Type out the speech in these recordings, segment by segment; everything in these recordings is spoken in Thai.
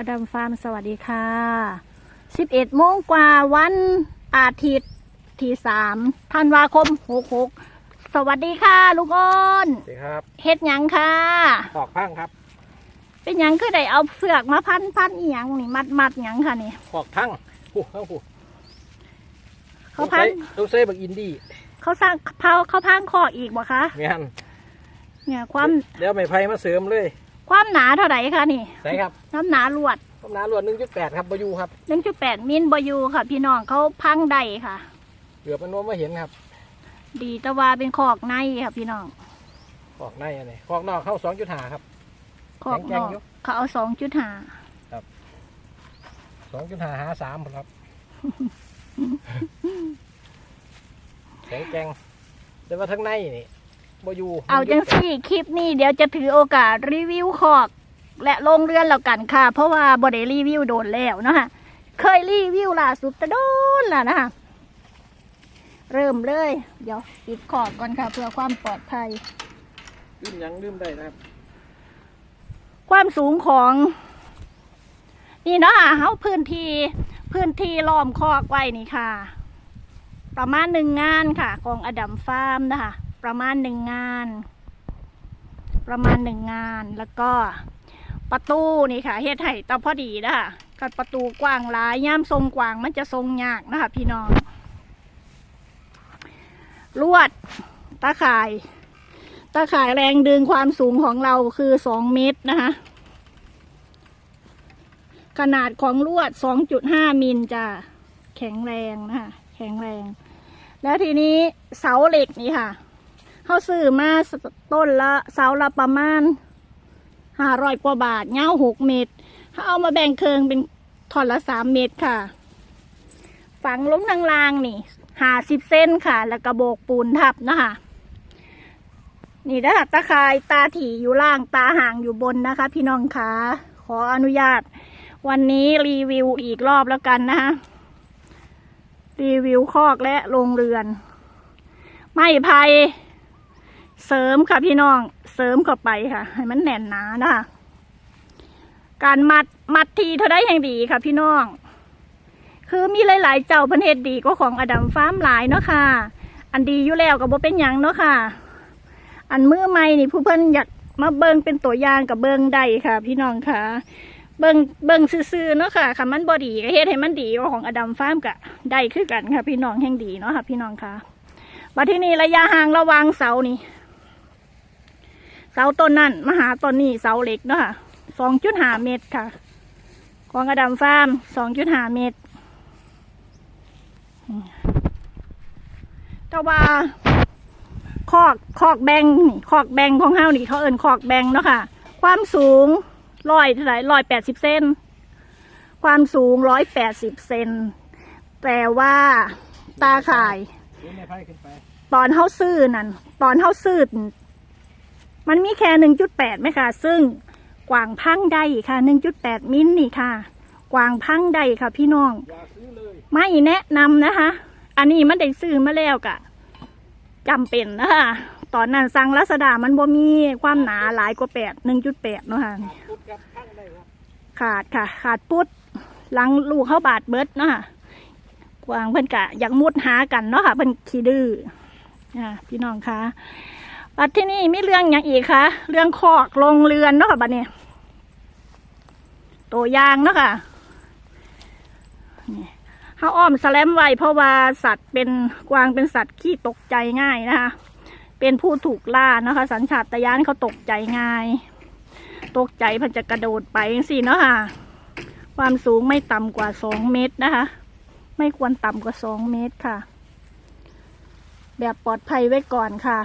อดัมฟาร์มสวัสดีค่ะ 11โมงกว่าวันอาทิตย์ที่3ธันวาคม 66 สวัสดีค่ะลูกอ้นสวัสดีครับเฮ็ดหยังค่ะ ตอกพังครับเป็นหยังคือได้เอาเสือกมาพันพันอีหยังนี่มัดมัดหยังค่ะนี่ ตอกพังผู้เข้าผู้เขาพันต้องใส่บักอินดี้เขาสร้างเผาเขาพังคออีกบ่คะงานเนี่ยความเดี๋ยวไม่ไผ่มาเสริมเลย ความหนาเท่าไหร่คะนี่ใส่ครับน้ำหนาลวดต้มน้ำรวดหนึ่งจุดแปดครับบอยูครับ1.8มิลบอยูค่ะ พี่น้องเขาพังได้ค่ะเกือบมันว่าไม่เห็นครับ ดีแตะวาเป็นขอกในค่ะพี่น้องขอกในอะไรขอกนอกเข้าสองจุดห้าครับขอกแข็นงอกๆอยู่เขาเอาสองจุดห้าสองจุดห้าหาสามครับแข็งแกร่งแต่ว่าทั้งในนี่ บอยูเอาจังสี่คลิปนี้เดี๋ยวจะถือโอกาสรีวิวขอก และลงเรือนแล้วกันค่ะ เพราะว่าบอได้รีวิวโดนแล้วเนาะคะเคยรีวิวล่าสุดแต่โดนแล้วนะคะเริ่มเลย เดี๋ยวปิดขอบก่อนค่ะ เพื่อความปลอดภัยลืมหยังลืมได้นะครับ ความสูงของ นี่เนาะค่ะเขาพื้นที่พื้นที่ล้อมคอกไว้นี่ค่ะ ประมาณหนึ่งงานค่ะ ของอดัมฟาร์มนะคะ ประมาณหนึ่งงาน ประมาณหนึ่งงาน แล้วก็ประตูนี่ค่ะเฮ็ดให้ตาพอดีนะคะกับประตูกว้างหลายย่ามทรงกว้างมันจะทรงยากนะคะพี่น้อง ลวดตาข่าย ตาข่ายแรงดึงความสูงของเราคือสองเมตรนะคะ ขนาดของลวดสองจุดห้ามิลจะแข็งแรงนะคะแข็งแรง แล้วทีนี้เสาเหล็กนี่ค่ะ เขาซื้อมาต้นละเสาละประมาณห้าร้อยกว่าบาทเงาวหกเมตรเขาเอามาแบ่งเคิงเป็นท่อนละสามเมตรค่ะ ฝังลงทางล่างนี่หาสิบเส้นค่ะ แล้วก็โบกปูนทับนะคะนี่นะคะตะข่ายตาถี่อยู่ล่างตาห่างอยู่บนนะคะ พี่น้องคะขออนุญาต วันนี้รีวิวอีกรอบแล้วกันนะคะรีวิวคอกและโรงเรือน ไม้ไผ่ เสริมค่ะพี่น้องเสริมเข้าไปค่ะ ให้มันแน่นหนานะคะการมัดมัดทีเท่าได้แห่งดีค่ะพี่น้อง คือมีหลาย ๆ เจ้าพันเฮ็ดดีก็ของอดัมฟาร์มหลายเนาะค่ะ อันดีอยู่แล้วก็บ่เป็นยังเนาะค่ะ อันมือใหม่นี่ผู้เพิ่นอยากมาเบิงเป็นตัวอย่างกับเบิงได้ค่ะ พี่น้องค่ะ เบิงเบิงซื่อๆเนาะค่ะค่ะมันบ่ดีก็เฮ็ดให้มันดีกว่าของอดัมฟาร์มก็ได้คือกันค่ะ พี่น้องแห่งดีเนาะค่ะ พี่น้องค่ะบัดที่นี่ระยะห่างระว่างเสานี่าต้นนั่นมาหาต้นนี้เสาเหล็กเนาะค่ะสองจุดห้าเมตรค่ะ ของอดัมฟาร์มสองจุดห้าเมตร แต่ว่าคอกคอกแบงนี่คอกแบงของเฮานี่เขาเอิ้นคอกแบงเนาะค่ะ ความสูงร้อยเท่าไหร่ร้อยแปดสิบเซนความสูงร้อยแปดสิบเซนแต่ว่าตาข่าย ตอนเฮาซื้อนั่นตอนเฮาซื้อ มันมีแค่หนึ่งจุดแปดไหมคะซึ่งกวางพังได้ค่ะหนึ่งจุดแปดมิลนี่ค่ะ กวางพังได้ค่ะ พี่น้องอย่าซื้อเลยไม่แนะนำนะคะ อันนี้มันได้ซื้อมาแล้วกะจำเป็นนะคะตอนนั้นสั่งลัสดามันบ่มีความหนาหลายกว่าแปดหนึ่งจุดแปดเนาะค่ะขาดค่ะ ขาดปุ๊ดหลังลูกเข้าบาดเบิดเนาะค่ะกวางเพิ่นกะอยากมุดหากันเนาะค่ะเพิ่นขี้ดื้ออ่าพี่น้องคะ บัดที่นี่มีเรื่องอย่างอีกคะเรื่องคอกโรงเรือนเนาะค่ะบัดนี้ตัวยางเนาะค่ะนี่เขาอ้อมสแลมไว้เพราะว่าสัตว์เป็นกวางเป็นสัตว์ขี้ตกใจง่ายนะคะ เป็นผู้ถูกล่านะคะ สัญชาตญาณเขาตกใจง่าย ตกใจพันจะกระโดดไปสิเนาะค่ะ ความสูงไม่ต่ำกว่าสองเมตรนะคะ ไม่ควรต่ำกว่าสองเมตรค่ะ แบบปลอดภัยไว้ก่อนค่ะ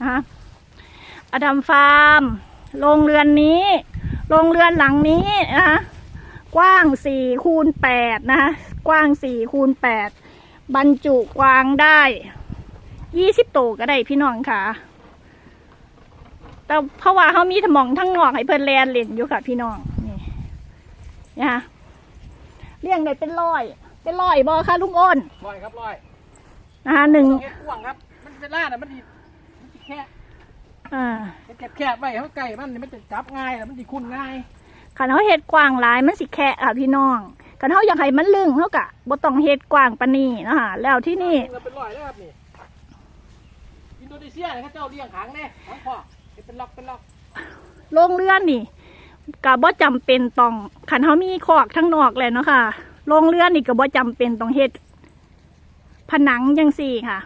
นะคะอดัมฟาร์มโรงเรือนนี้โรงเรือนหลังนี้นะคะกว้างสี่คูณแปดนะคะกว้างสี่คูณแปดบรรจุกวางได้ยี่สิบตัวก็ได้พี่น้องค่ะ แต่เพราะว่าเขามีถมองทั้งนอกให้เพิ่นแลนเล่นอยู่ค่ะ พี่น้องนี่นะคะเลี้ยงได้เป็นร้อย เป็นร้อยบอค่ะลุงอ้นร้อยครับร้อยนะคะหนึ่งเฮ็ดกว้างครับ มันเป็นล่าน่ะมันดีมันสิ แค่อ่าเฮ็ดแคบๆไว้เขาไก่มันนี่มันจะจับง่ายแล้วมันสิคุ้นง่ายคันเขาเฮ็ดกว้างหลายมันสิแคะค่ะพี่น้องคันเขาอยากให้มันลึงเขากะบ่ต้องเฮ็ดกว้างปานนี้เนาะคะแล้วที่นี่เราเป็นร้อยแล้วครับนี่อินโดนีเซียเนี่ยเขาเจ้าเลี้ยงหางแน่หางพ่อเฮ็ดเป็นล็อกเป็นล็อกโรงเรือนนี่ก็บ่จำเป็นต้องคันเขามีคอกทั้งนอกเลยเนาะค่ะโรงเรือนนี่ก็บ่จำเป็นต้องเฮ็ดผนังจังซี่ค่ะ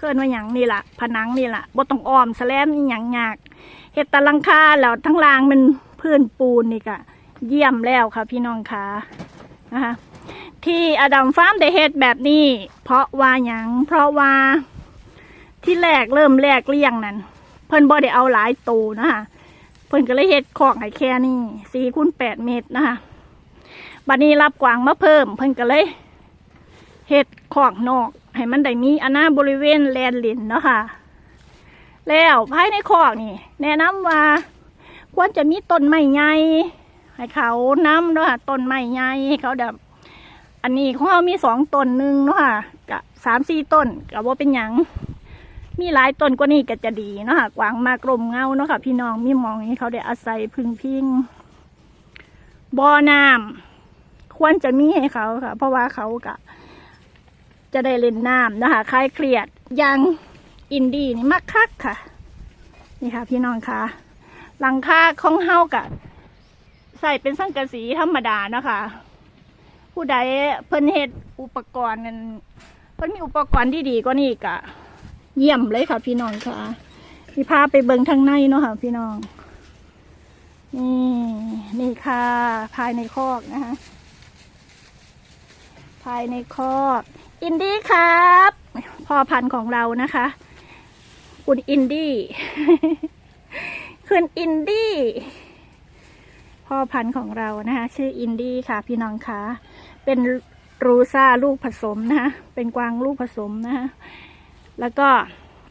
เกินว่าหยังนี่ล่ะ ผนังนี่ล่ะบ่ต้องอ้อมแสลมอีหยังยากเฮ็ดตะลังคาแล้วทั้งล่างมันพื้นปูนนี่ก็เยี่ยมแล้วค่ะพี่น้องค่ะนะคะที่อดัมฟาร์มได้เฮ็ดแบบนี้ เพราะว่าหยังเพราะว่าที่แรกเริ่มแรกเลี้ยงนั้น เพิ่นบ่ได้เอาหลายตูนะคะเพิ่นก็เลยเฮ็ดคอกให้แค่นี้สี่คูณแปดเมตรนะคะบัดนี้รับกวางมาเพิ่ม เพิ่นก็เลยเฮ็ดคอกนอก ให้มันได้มีอนาบริเวณแลนลินเนาะค่ะ แล้วภายในคอกนี่ แนะนำว่า ควรจะมีต้นไม้ใหญ่ให้เขาน้ำเนาะค่ะต้นไม้ใหญ่ให้เขาแบบอันนี้ของเรามีสองต้นหนึ่งเนาะค่ะกับสามสี่ต้นกับว่าเป็นหยังมีหลายต้นกว่านี้ก็จะดีเนาะค่ะกวางมากลมเงาเนาะค่ะ พี่น้องมีมองให้เขาได้อาศัยพึ่งพิงบ่อน้ำควรจะมีให้เขาค่ะ เพราะว่าเขากะ จะได้เล่นน้ำนะคะคลายเครียดอยังอินดี้นี่มักคักค่ะ นี่ค่ะ พี่น้องค่ะหลังคาของเฮากะใส่เป็นสังกะสีธรรมดานะคะ ผู้ใดเพิ่นเฮ็ดอุปกรณ์นั้นเพิ่นมีอุปกรณ์ที่ดีก็นี่กะ เยี่ยมเลยค่ะ พี่น้องค่ะพี่พาไปเบิงทางในเนาะค่ะ พี่น้องนี่นี่ค่ะ ภายในคอกนะคะ ภายในคอก อินดี้ครับพ่อพันธุ์ของเรานะคะ คุณอินดี้คุณอินดี้พ่อพันธุ์ของเรานะคะ ชื่ออินดี้ค่ะ พี่น้องคะเป็นรูซ่าลูกผสมนะคะเป็นกวางลูกผสมนะคะแล้วก็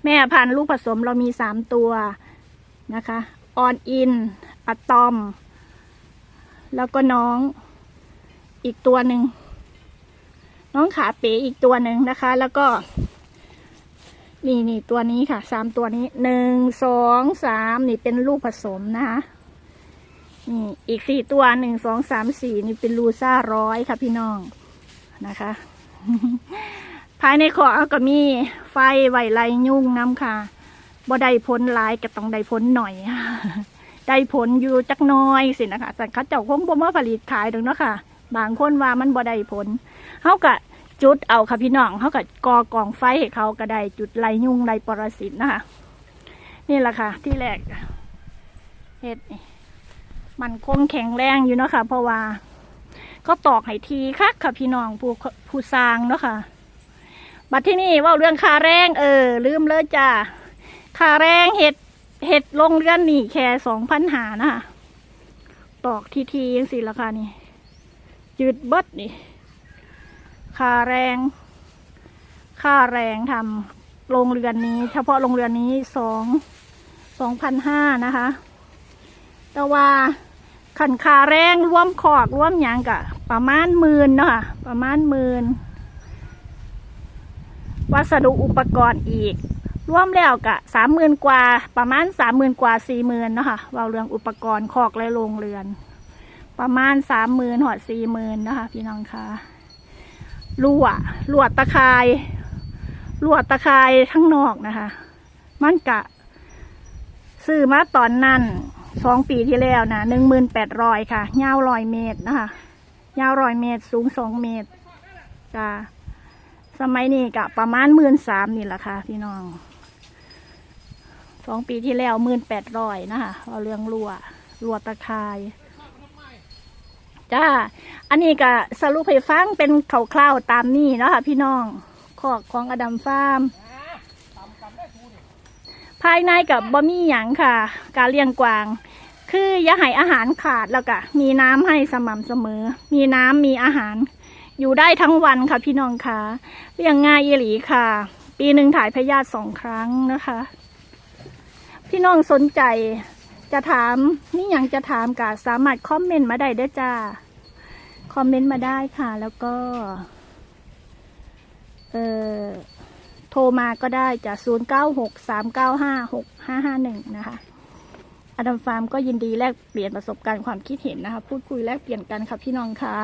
แม่พันธุ์ลูกผสมเรามีสามตัวนะคะออนอินอะตอม แล้วก็น้องอีกตัวหนึ่ง น้องขาเป๋อีกตัวหนึ่งนะคะ แล้วก็ นี่นี่ตัวนี้ค่ะสามตัวนี้หนึ่งสองสามนี่เป็นลูกผสมนะคะนี่อีกสี่ตัวหนึ่งสองสามสี่นี่เป็นลูซ่าร้อยค่ะพี่น้องนะคะ ภายในขอก็มีไฟไหวไลยุ่งน้ำค่ะบ่ได้ผลหลายก็ต้องได้ผลหน่อยได้ผลอยู่จักน้อยสินะคะแต่เขาเจ้าคงบ่มาผลิตขายดอกเนาะค่ะ บางคนว่ามันบ่ได้ผลเขาก็จุดเอาค่ะพี่น้องเขาก็กอกองไฟให้เขาก็ได้จุดไลยุ่งไลปรสิตนะคะนี่แหละค่ะ ที่แรกเฮ็ดมันคงแข็งแรงอยู่เนาะค่ะเพราะว่าก็ตอกให้ทีคักค่ะพี่น้องผู้ผู้สร้างเนาะค่ะ บัดที่นี่ว่าเรื่องค่าแรงเออ ลืมเลยจ้าค่าแรงเห็ดเห็ดลงเรือนนี่แค่สองพันหานะคะตอกทีทียังสิราคานี่ จืดเบิดนี่ค่าแรง ค่าแรงทำโรงเรือนนี้ เฉพาะโรงเรือนนี้สองสองพันห้านะคะ แต่ว่าขันค่าแรงร่วมขอกร่วมหยังกะประมาณหมื่นเนาะคะประมาณหมื่นวัสดุอุปกรณ์อีกรวมแล้วกะสามหมื่นกว่าประมาณสามหมื่นกว่าสี่หมื่นเนาะค่ะว่าเรื่องอุปกรณ์ขอกและโรงเรือน ประมาณสามหมื่นหอดสี่หมื่นนะคะ พี่น้องคะรั่วลวตะข่ายลวตะข่ายทั้งนอกนะคะ มันกะ ซื้อมาตอนนั้นสองปีที่แล้วนะหนึ่งหมื่นแปดร้อยค่ะยาวร้อยเมตรนะคะยาวร้อยเมตร สูงสองเมตรจ้าสมัยนี้กะประมาณหมื่นสามนี่แหละค่ะ พี่น้องสองปีที่แล้วหมื่นแปดร้อยนะคะเอาเรื่องรั่วรั่วตะคาย จ้า อันนี้ก็สรุปให้ฟังเป็นคร่าวๆตามนี้เนาะคะพี่น้องขอกของอดัมฟาร์มภายในกับบะมี่หยังค่ะ การเลี้ยงกวาง คืออย่าให้อาหารขาดแล้วก็มีน้ำให้สม่ำเสมอ มีน้ำมีอาหาร อยู่ได้ทั้งวันค่ะ พี่น้องค่ะเลี้ยงง่ายอีหลีค่ะ ปีหนึ่งถ่ายพยาธิสองครั้งนะคะ พี่น้องสนใจ จะถามนี่ยังจะถามกะสามารถคอมเมนต์มาได้เด้อจ้า คอมเมนต์มาได้ค่ะ แล้วก็ เออโทรมาก็ได้จาก0 9 6 3 9 5 6 5 5 1นะคะอดัมฟาร์มก็ยินดีแลกเปลี่ยนประสบการณ์ความคิดเห็นนะคะ พูดคุยแลกเปลี่ยนกันค่ะพี่น้องคะ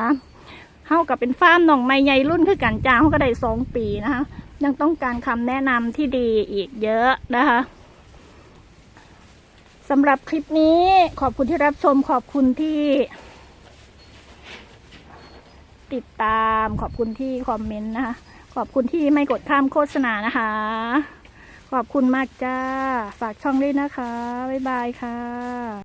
เฮากับเป็นฟาร์มหนองไม้ใหญ่รุ่นคือกันจ้าเฮาก็ได้สองปีนะคะ ยังต้องการคำแนะนำที่ดีอีกเยอะนะคะ สำหรับคลิปนี้ขอบคุณที่รับชมขอบคุณที่ ติดตามขอบคุณที่คอมเมนต์นะคะ ขอบคุณที่ไม่กดข้ามโฆษณานะคะ ขอบคุณมากจ้า ฝากช่องด้วยนะคะ บ๊ายบายค่ะ